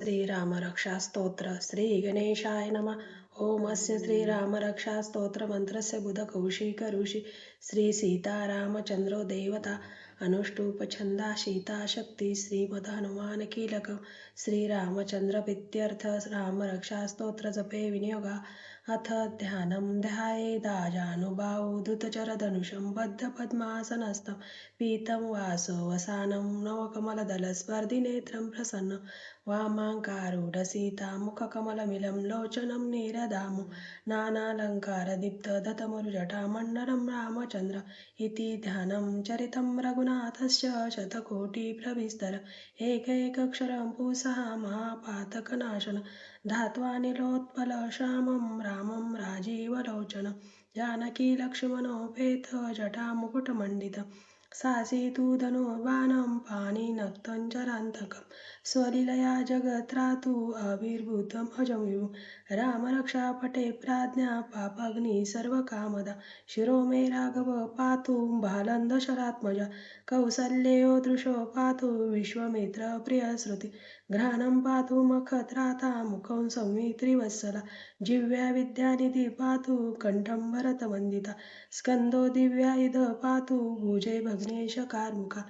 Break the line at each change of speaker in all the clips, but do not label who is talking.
श्रीरामरक्षास्तोत्र श्रीगणेशाय नमः। ओमस्य श्रीरामरक्षास्तोत्रमन्त्रस्य बुधकौशिक ऋषि श्रीसीतारामचन्द्रो देवता अनुष्टुपछन्दा सीताशक्ति श्रीमदहनुमानकीलकं श्रीरामचन्द्रप्रीत्यर्थ रामरक्षास्तोत्रजपे विनियोगा अथ ध्यानं ध्यायेदाजानुबाहुधृतचरधनुषं बद्धपद्मासनस्थं पीतं वासोऽवसानं नवकमलदलस्पर्धिनेत्रं प्रसन्नं वामाङ्कारूढसीतामुखकमलमिलं लोचनं निरदामु नानालङ्कारदीप्तधतमरुजटामण्डलं इति ध्यानं चरितं रघुनाथस्य शतकोटिप्रविस्तर एकैकक्षरं पुंसः महापातकनाशन। धात्वानिलोत्पलश्यामं रामं राजीवलोचनं। जानकीलक्ष्मणोपेतजटामुकुटमण्डितं सासीतु धनुर्बाणं पाणिनक्तं चरान्तकं। स्वलीलया जगत्रातु आविर्भूतम् अजं विभुं रामरक्षापटे प्राज्ञा पापाग्नि सर्वकामदा। शिरो मे राघव पातु बालन्दशरात्मजा कौसल्येयो दृशो पातु विश्वामित्रप्रियश्रुति घ्राणं पातु मखत्राता मुखं संवित्रिवत्सला जिव्या विद्यानिधि पातु कण्ठं भरतवन्दिता। स्कन्दो इद पातु भुजे वज्रेश कार्मुकः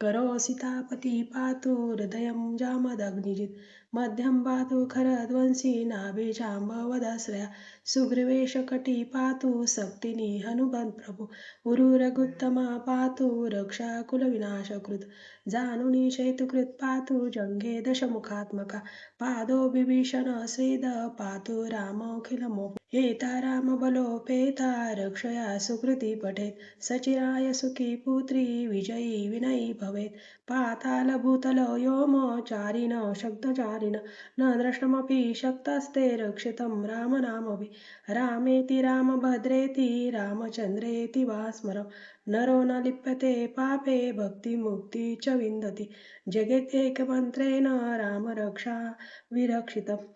करौसि तापतीपातो हृदयं जामदग्निजित्। मध्यं पातु खरध्वंसी नाभिजाम्बवदाश्रया सुग्रीवेशकटी पातु शक्तिनि हनुमत्प्रभु उरुरघुत्तमा पातु रक्षाकुलविनाशकृत् जानुनि सेतुकृत् पातु जङ्घे दशमुखात्मका। पादो विभीषण श्रीद पातु रामोऽखिलमो एता रामबलोपेता रक्षया सुकृती पठेत्। सचिराय सुखी पुत्री विजयी विनयी भवेत्। पातालभूतल व्योमचारिण शब्दचारिण। न द्रष्टुमपि शक्तस्ते रक्षितं रामनामभिः। रामेति रामभद्रेति रामचन्द्रेति वा स्मरं नरो न लिप्यते पापे भक्तिमुक्ति च विन्दति। जगत्येकमन्त्रेण रामरक्षा विरक्षितम्।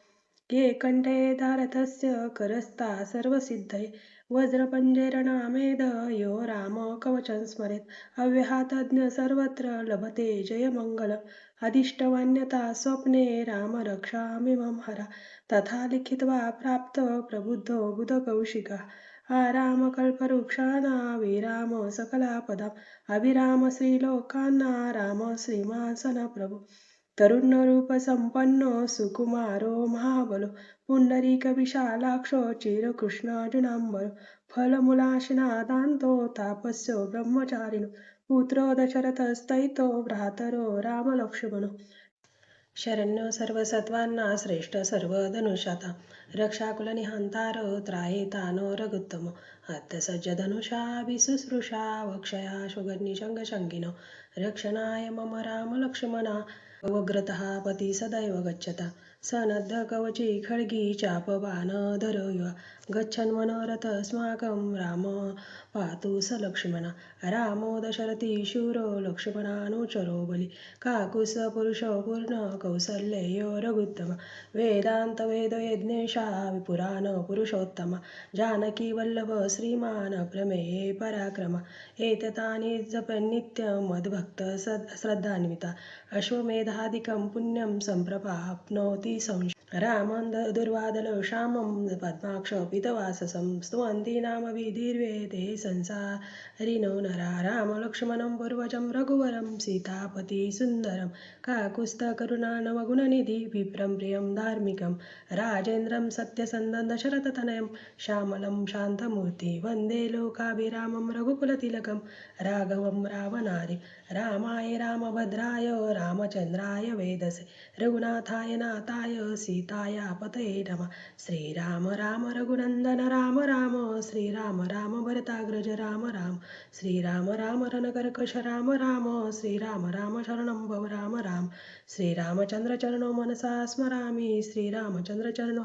ये कण्ठे धारतस्य करस्था सर्वसिद्धये वज्रपञ्जरनामेद यो रामकवचं स्मरेत्। अव्याहतज्ञ सर्वत्र लभते जयमङ्गलम् अदिष्टवान्यथा स्वप्ने रामरक्षामिमं हरा। तथा लिखित्वा प्राप्त प्रबुद्धो बुधकौशिकः। आरामकल्पवृक्षाणा विराम सकलापदाम्। अभिराम श्रीलोकान्ना राम तरुण रूप संपन्नो सुकुमारो महाबलो पुण्डरीकविशालाक्षो चिरकृष्णार्जुनाम्बरो फलमुलाशनादान्तो तापस्यो ब्रह्मचारिणो पुत्रो दशरथस्तैतो भ्रातरो रामलक्ष्मणो। शरण्यो सर्वसत्त्वान्ना श्रेष्ठ सर्वधनुषाता रक्षाकुलनिहन्तारो त्रायितानो रघुत्तमो अत्यसज्जधनुषा विशुश्रूषा वक्षया शुगनिशङ्गशङ्गिनो रक्षणाय मम रामलक्ष्मणा वग्रतः पती सदैव गच्छता सनद्धकवची खड्गी चापबाणधर युवा गच्छन् मनोरथस्माकं राम। पातु स लक्ष्मण रामो दशरथी शूरो लक्ष्मणानुचरो बलि। पुरुषो पूर्ण कौसल्ययो रघुत्तम। वेदान्तवेदयज्ञेशा जानकी जानकीवल्लभ श्रीमान प्रमेये पराक्रम। एततानि जपन्नित्यं मद्भक्त श्रद्धान्विता। अश्वमेधादिकं पुण्यं सम्प्राप्नोति संशय रामं दुर्वादलक्षामं पद्माक्ष पितवाससं स्तुवन्ति नाम विधिर्वेदे संसारिणो नरा रामलक्ष्मणं पूर्वजं रघुवरं सीतापति सुन्दरं काकुत्स्थकरुणानवगुणनिधि विप्रं प्रियं धार्मिकं राजेन्द्रं सत्यसन्दं दशरथतनयं श्यामलं शान्तमूर्ति वन्दे लोकाभिरामं रघुकुलतिलकं राघवं रावणारि रामाय रामभद्राय रामचन्द्राय वेदसे रघुनाथाय नाथाय सीताय पतये नमः। श्रीराम राम रघुनन्दन राम राम। श्रीराम राम भरताग्रज राम राम। श्रीराम राम रणकर्कश राम राम। श्रीराम राम शरणं भव राम राम। श्रीरामचन्द्रचरणो मनसा स्मरामि। श्रीरामचन्द्रचरणो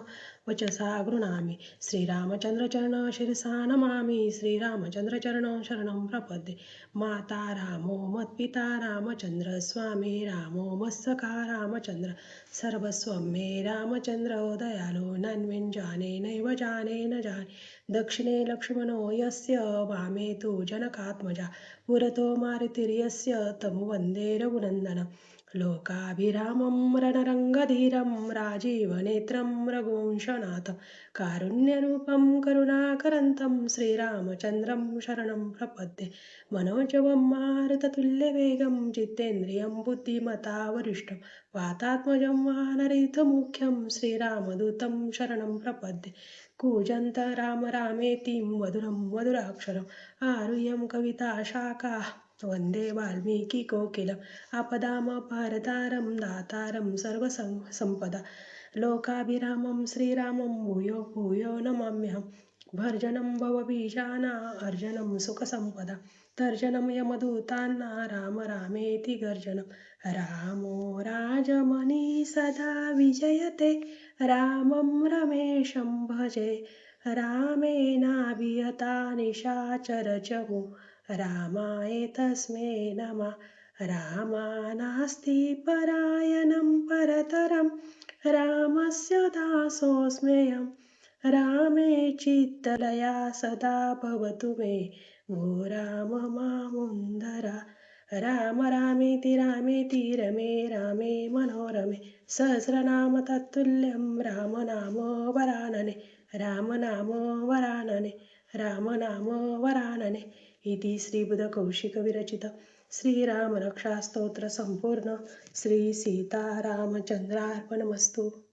वचसा गृह्णामि श्रीरामचन्द्रचरण शिरसा नमामि। श्रीरामचन्द्रचरण शरणं प्रपद्ये। माता रामो मत्पिता रामचन्द्र स्वामी रामो मत्सखा रामचन्द्र। सर्वस्वं मे रामचन्द्र रामचन्द्रोदयालो नन्विञ्जानेनैव जाने न जाने। दक्षिणे लक्ष्मणो यस्य वामे तु जनकात्मजा। पुरतो मारुतिर्यस्य तं वन्दे रघुनन्दनं। लोकाभिरामं रणरङ्गधीरं राजीवनेत्रं रघुवंशनाथ। कारुण्यरूपं करुणाकरन्तं श्रीरामचन्द्रं शरणं प्रपद्ये। मनोजवं मारुततुल्यवेगं जितेन्द्रियं बुद्धिमतावरिष्ठं। वातात्मजं वानरयुथमुख्यं श्रीरामदूतं शरणं प्रपद्ये कूजन्त राम रामेति मधुरं मधुराक्षरम्। आरुह्यं कविताशाखा वन्दे वाल्मीकिकोकिलम् आपदामपहर्तारं दातारं सर्वसम्पदा लोकाभिरामं श्रीरामं भूयो भूयो नमाम्यहं। भर्जनं भवबीजाना अर्जनं सुखसम्पदा। तर्जनं यमदूतान्ना राम रामेति गर्जनं। रामो राजमणि सदा विजयते। रामं रमेशं भजे। रामेणाभियता निशाचरचमु रामाय तस्मै नमः। रामा नास्ति परायणं परतरं रामस्य दासोऽस्म्यहं रामे चित्तलया सदा भवतु मे। गो राम मामुन्दरा। राम रामेति रामेति रमे रामे मनोरमे। सहस्रनाम तत्तुल्यं रामनाम वरानने। रामनाम वरानने। रामनाम वरानने। इति श्रीबुधकौशिकविरचित श्रीरामरक्षास्तोत्र संपूर्ण श्री सीतारामचंद्रार्पणमस्तू।